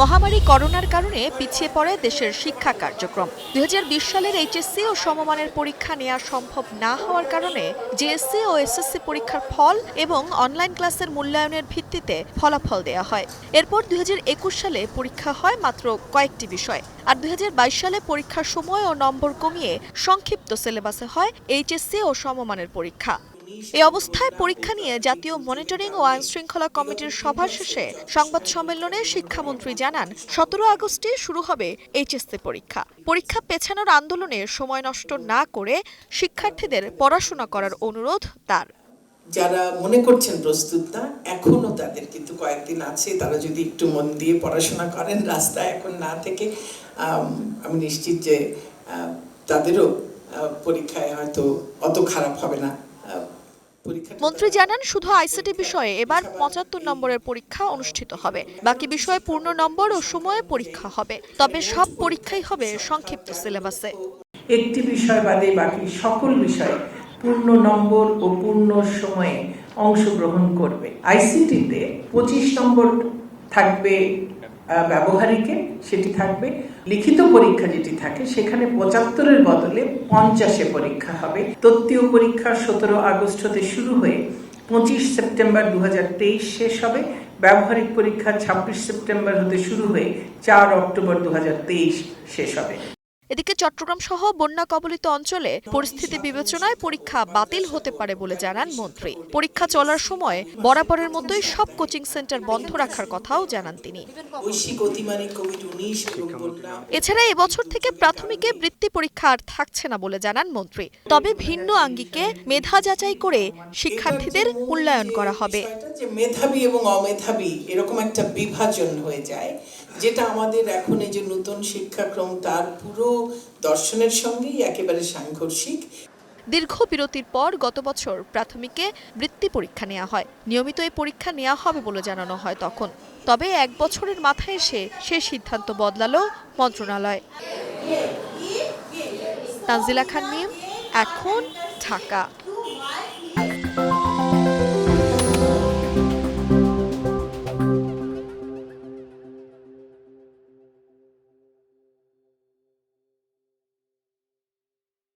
মহামারী করোনার কারণে পিছিয়ে পড়ে দেশের শিক্ষা কার্যক্রম। দু হাজার বিশ সালের এইচএসসি ও সমমানের পরীক্ষা নেওয়া সম্ভব না হওয়ার কারণে জেএসসি ও এসএসসি পরীক্ষার ফল এবং অনলাইন ক্লাসের মূল্যায়নের ভিত্তিতে ফলাফল দেওয়া হয়। এরপর দুই হাজার একুশ সালে পরীক্ষা হয় মাত্র কয়েকটি বিষয়। আর দুই হাজার বাইশ সালে পরীক্ষার সময় ও নম্বর কমিয়ে সংক্ষিপ্ত সিলেবাসে হয় এইচএসসি ও সমমানের পরীক্ষা। এই অবস্থায় পরীক্ষা নিয়ে জাতীয় মনিটরিং ও আইন শৃঙ্খলা কমিটির সভা শেষে সংবাদ সম্মেলনে শিক্ষামন্ত্রী জানান সতেরো আগস্টে শুরু হবে এইচএসসি পরীক্ষা। পরীক্ষা পেছানোর আন্দোলনে সময় নষ্ট না করে শিক্ষার্থীদের পড়াশোনা করার অনুরোধ তার। যারা মনে করছেন প্রস্তুত না এখনও তাদের কিন্তু কয়েকদিন আছে তারা যদি একটু মন দিয়ে পড়াশোনা করেন রাস্তায় এখন না থেকে আম, নিশ্চিত যে তাদেরও পরীক্ষায় হয়তো অত খারাপ হবে না। মন্ত্রী জানান শুধু আইসিটি বিষয়ে এবার পঁচাত্তর নম্বরের পরীক্ষা অনুষ্ঠিত হবে। বাকি বিষয়ে পূর্ণ নম্বর ও সময়ে পরীক্ষা হবে। তবে সব পরীক্ষাই হবে সংক্ষিপ্ত সিলেবাসে। একটি বিষয় বাদে বাকি সকল বিষয়ে পূর্ণ নম্বর ও পূর্ণ সময়ে অংশগ্রহণ করবে। আইসিটিতে পঁচিশ নম্বর থাকবে ব্যবহারিকে সেটি থাকবে। লিখিত পরীক্ষা যেটি থাকে, সেখানে পঁচাত্তরের বদলে পঞ্চাশে পরীক্ষা হবে। তত্ত্বীয় পরীক্ষা সতেরো আগস্ট হতে শুরু হয়ে পঁচিশ সেপ্টেম্বর দু হাজার তেইশ শেষ হবে। ব্যবহারিক পরীক্ষা ছাব্বিশ সেপ্টেম্বর হতে শুরু হয়ে চার অক্টোবর দু হাজার তেইশ শেষ হবে। এদিকে চট্টগ্রাম সহ বন্যা কবলিত অঞ্চলে পরিস্থিতি বিবেচনায় পরীক্ষা বাতিল হতে পারে বলে জানান মন্ত্রী। পরীক্ষা চলার সময় বরাবরের মতোই সব কোচিং সেন্টার বন্ধ রাখার কথাও জানান তিনি। এছাড়া এবছর থেকে প্রাথমিকে বৃত্তি পরীক্ষা আর থাকছে না বলে জানান মন্ত্রী। তবে ভিন্ন আঙ্গিকে মেধা যাচাই করে শিক্ষার্থীদের মূল্যায়ন করা হবে। যে মেধাবী এবং অমেধাবী এরকম একটা বিভাজন হয়ে যায়, যেটা আমাদের এখন এই যে নতুন শিক্ষাক্রম তার পুরো দর্শনের সঙ্গেই একেবারে সাংঘর্ষিক। দীর্ঘ বিরতির পর গত বছর প্রাথমিকে বৃত্তি পরীক্ষা নেওয়া হয়। নিয়মিত এই পরীক্ষা নেওয়া হবে বলে জানানো হয় তখন। তবে এক বছরের মাথায় এসে সে সিদ্ধান্ত বদলালো মন্ত্রণালয়। তানজিলা খান মিম এখন ঢাকা।